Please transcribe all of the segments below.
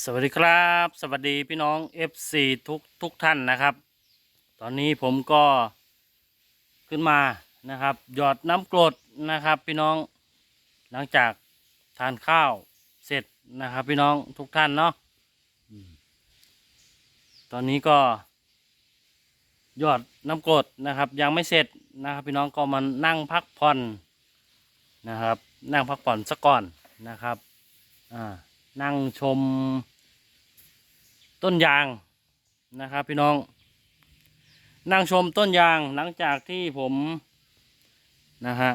สวัสดีครับ สวัสดีพี่น้อง FC ทุกทุกท่านนะครับ ตอนนี้ผมก็ขึ้นมานะครับ หยอดน้ำกรดนะครับ พี่น้องหลังจากทานข้าวเสร็จนะครับ พี่น้องทุกท่านเนาะตอนนี้ก็หยอดน้ำกรดนะครับ ยังไม่เสร็จนะครับ พี่น้องก็มานั่งพักผ่อนนะครับ นั่งพักผ่อนสักก่อนนะครับอ่า นั่งชม ต้นยางนะครับพี่น้อง นั่งชมต้นยางหลังจากที่ผมนะฮะ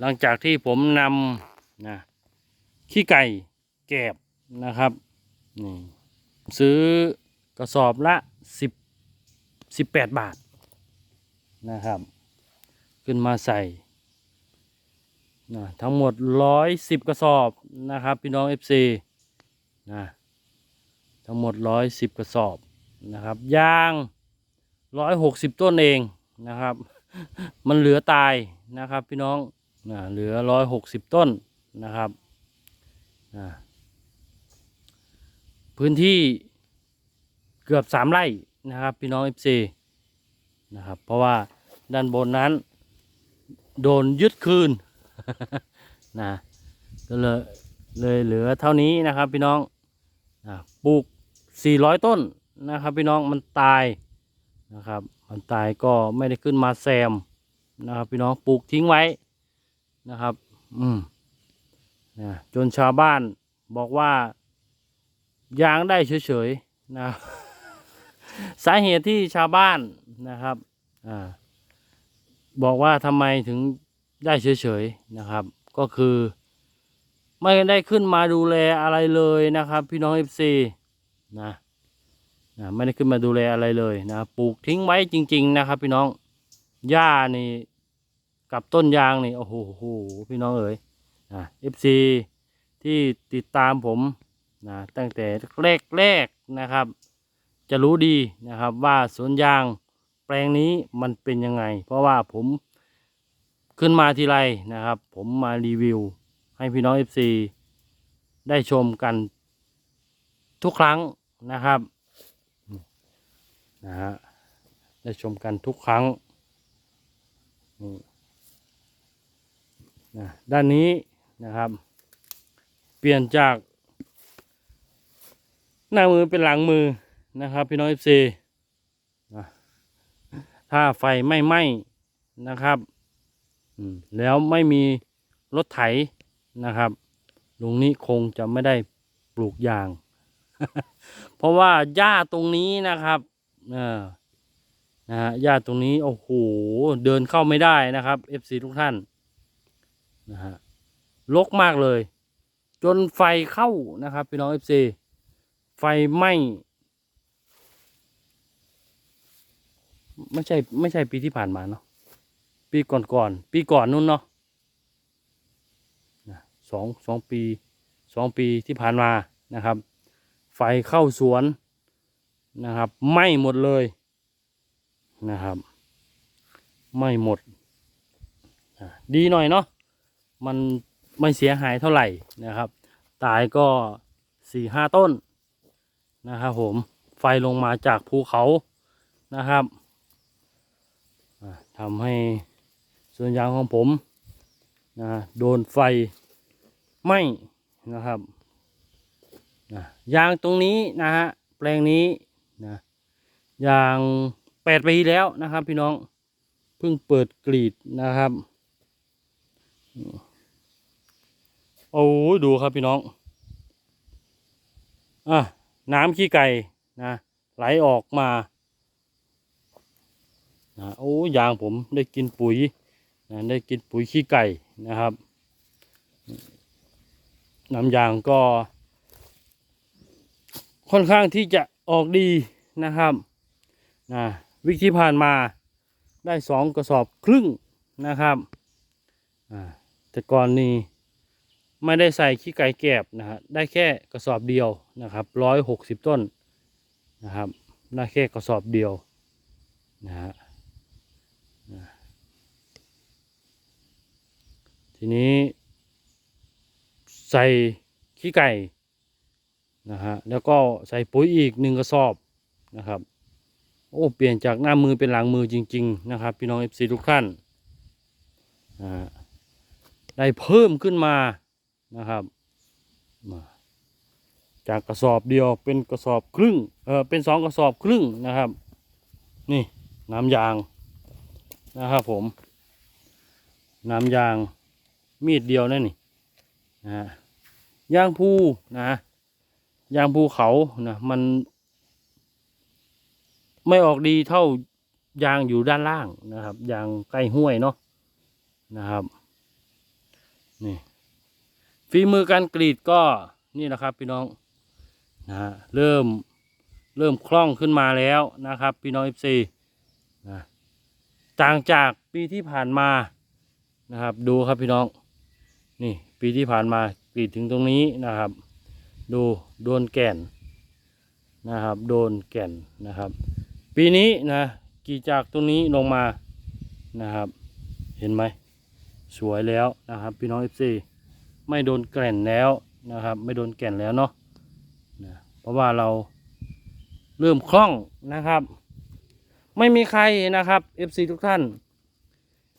หลังจากที่ผมนำนะขี้ไก่แกบนะครับนี่ซื้อกระสอบละสิบสิบแปดบาทนะครับ ขึ้นมาใส่ นะทั้งหมดร้อยสิบกระสอบนะครับพี่น้อง FC นะทั้งหมดร้อยสิบกระสอบนะครับยางร้อยหกสิบต้นเองนะครับ มันเหลือตายนะครับพี่น้องนะเหลือร้อยหกสิบต้นนะครับนะพื้นที่เกือบสามไร่นะครับพี่น้อง FC นะครับเพราะว่าด้านบนนั้น โดนยึดคืน นะก็เลยเลยเหลือเท่านี้นะครับ พี่น้องนะปลูก 400 ต้นนะครับ พี่น้องมันตายนะครับ มันตายก็ไม่ได้ขึ้นมาแซมนะครับ พี่น้องปลูกทิ้งไว้นะครับ อืมนะจนชาวบ้านบอกว่ายางได้เฉยๆนะสาเหตุที่ชาวบ้านนะครับ อ่า บอกว่าทำไมถึง ได้เฉยๆนะครับ ก็คือ ไม่ได้ขึ้นมาดูแลอะไรเลยนะครับ พี่น้องเอฟซีนะนะไม่ได้ขึ้นมาดูแลอะไรเลยนะปลูกทิ้งไว้จริง ๆ นะครับ พี่น้องหญ้านี่กับต้นยางนี่โอ้โหพี่น้องเอ๋ยนะเอฟซีที่ติดตามผมนะตั้งแต่แรกๆนะครับ จะรู้ดีนะครับว่าสวนยางแปลงนี้มันเป็นยังไง เพราะว่าผม ขึ้นมาทีไรนะครับ ผมมารีวิว ให้พี่น้อง FC ได้ชมกันทุกครั้งนะครับนะฮะได้ชมกันทุกครั้งนี่นะด้านนี้นะครับ เปลี่ยนจากหน้ามือเป็นหลังมือนะครับ พี่น้อง FC นะถ้าไฟไม่ไหม้นะครับ แล้วไม่มีรถไถนะครับ ลุงนี้คงจะไม่ได้ปลูกยาง เพราะว่าหญ้าตรงนี้นะครับนะฮะหญ้าตรงนี้โอ้โหเดินเข้าไม่ได้นะครับ FC ทุกท่านนะฮะลกมากเลย จนไฟเข้านะครับพี่น้อง FC ไฟไหม้ไม่ใช่ไม่ใช่ปีที่ผ่านมาเนาะ ปีก่อนๆปีก่อนนู่นเนาะสองสองปีสองปีที่ผ่านมานะครับ ไฟเข้าสวนนะครับไหม้หมดเลยนะครับไหม้หมด ดีหน่อยเนาะมันไม่เสียหายเท่าไหร่นะครับ ตายก็สี่ห้าต้นนะครับผมไฟลงมาจากภูเขานะครับทำให้ ส่วนยางของผมนะโดนไฟไหม้นะครับนะยางตรงนี้นะฮะแปลงนี้นะยางแปดปีแล้วนะครับ พี่น้องเพิ่งเปิดกรีดนะครับโอ้ดูครับพี่น้องอะน้ำขี้ไก่นะไหลออกมานะโอ้ยางผมได้กินปุ๋ย ได้กินปุ๋ยขี้ไก่นะครับ น้ำยางก็ ค่อนข้างที่จะออกดีนะครับนะวิกที่ผ่านมาได้สองกระสอบครึ่งนะครับแต่ก่อนนี้ไม่ได้ใส่ขี้ไก่แกบนะฮะได้แค่กระสอบเดียวนะครับร้อยหกสิบต้นนะครับได้แค่กระสอบเดียวนะฮะ ทีนี้ ใส่ขี้ไก่นะฮะแล้วก็ใส่ปุ๋ยอีกหนึ่งกระสอบนะครับ โอ้เปลี่ยนจากหน้ามือเป็นหลังมือจริง ๆ นะครับ พี่น้องเอฟซีทุกท่านนะได้เพิ่มขึ้นมานะครับจากกระสอบเดียวเป็นกระสอบครึ่งเออเป็นสองกระสอบครึ่งนะครับ นี่น้ำยางนะครับผม น้ำยาง มีดเดียวนั่นนี่นะยางภูนะยางภูเขานะมัน ไม่ออกดีเท่ายางอยู่ด้านล่างนะครับ ยางใกล้ห้วยเนาะนะครับนี่ฝีมือการกรีดก็นี่นะครับ พี่น้องนะฮะเริ่มเริ่มคล่องขึ้นมาแล้วนะครับ พี่น้องเอฟซีนะต่างจากปีที่ผ่านมานะครับ ดูครับพี่น้อง นี่ปีที่ผ่านมากรีดถึงตรงนี้นะครับ ดูโดนแก่นนะครับ โดนแก่นนะครับ ปีนี้นะกีจากตรงนี้ลงมานะครับ เห็นไหมสวยแล้วนะครับ พี่น้องเอฟซีไม่โดนแก่นแล้วนะครับ ไม่โดนแก่นแล้วเนาะนะเพราะว่าเราเริ่มคล่องนะครับ ไม่มีใครนะครับเอฟซีทุกท่าน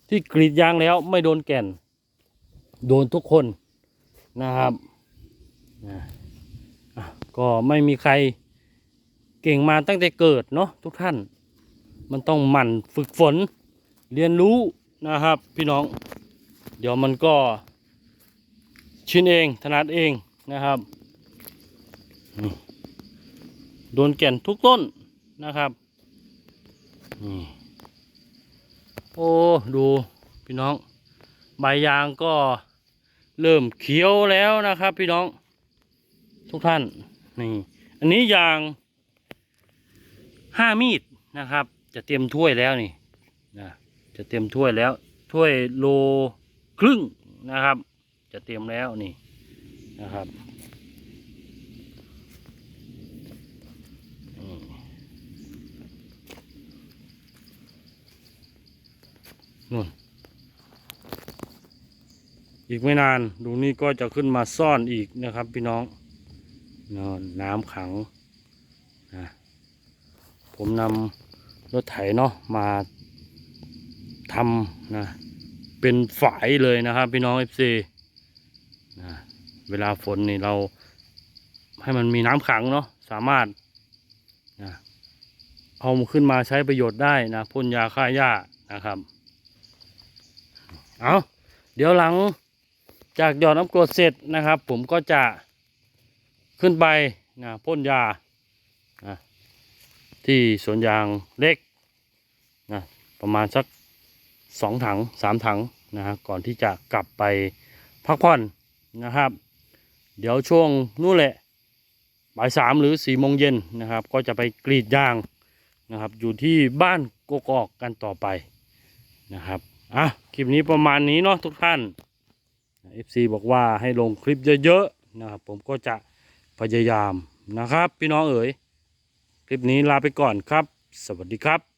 ที่กรีดยางแล้วไม่โดนแก่น โดนทุกคนนะครับนะก็ไม่มีใครเก่งมาตั้งแต่เกิดเนาะทุกท่าน มันต้องหมั่นฝึกฝนเรียนรู้นะครับพี่น้อง เดี๋ยวมันก็ชินเองถนัดเองนะครับโดนแก่นทุกต้นนะครับนี่โอ้ ดูพี่น้อง ใบยางก็ เริ่มเขียวแล้วนะครับ พี่น้อง ทุกท่านนี่อันนี้ยางห้ามีดนะครับ จะเตรียมถ้วยแล้วนี่นะจะเตรียมถ้วยแล้ว ถ้วยโลครึ่งนะครับ จะเตรียมแล้วนี่นะครับนี่นู่น อีกไม่นานดูนี่ก็จะขึ้นมาซ่อนอีกนะครับพี่น้องนอนน้ำขังนะผมนำรถไถเนาะมาทำนะเป็นฝายเลยนะครับพี่น้องเอฟซีนะเวลาฝนนี่เราให้มันมีน้ำขังเนาะสามารถนะเอาขึ้นมาใช้ประโยชน์ได้นะพ่นยาฆ่าหญ้านะครับ เอาเดี๋ยวหลัง จากหยอดน้ำกรดเสร็จนะครับ ผมก็จะขึ้นไปนะพ่นยาที่สวนยางเล็กนะประมาณสักสองถังสามถังนะฮะก่อนที่จะกลับไปพักผ่อนนะครับ เดี๋ยวช่วงนู่นแหละบ่ายสามหรือสี่โมงเย็นนะครับ ก็จะไปกรีดยางนะครับ อยู่ที่บ้านกกอกกันต่อไปนะครับอะคลิปนี้ประมาณนี้เนาะทุกท่าน FC บอกว่าให้ลงคลิปเยอะๆนะครับ ผมก็จะพยายามนะครับ พี่น้องเอ๋ย คลิปนี้ลาไปก่อนครับ สวัสดีครับ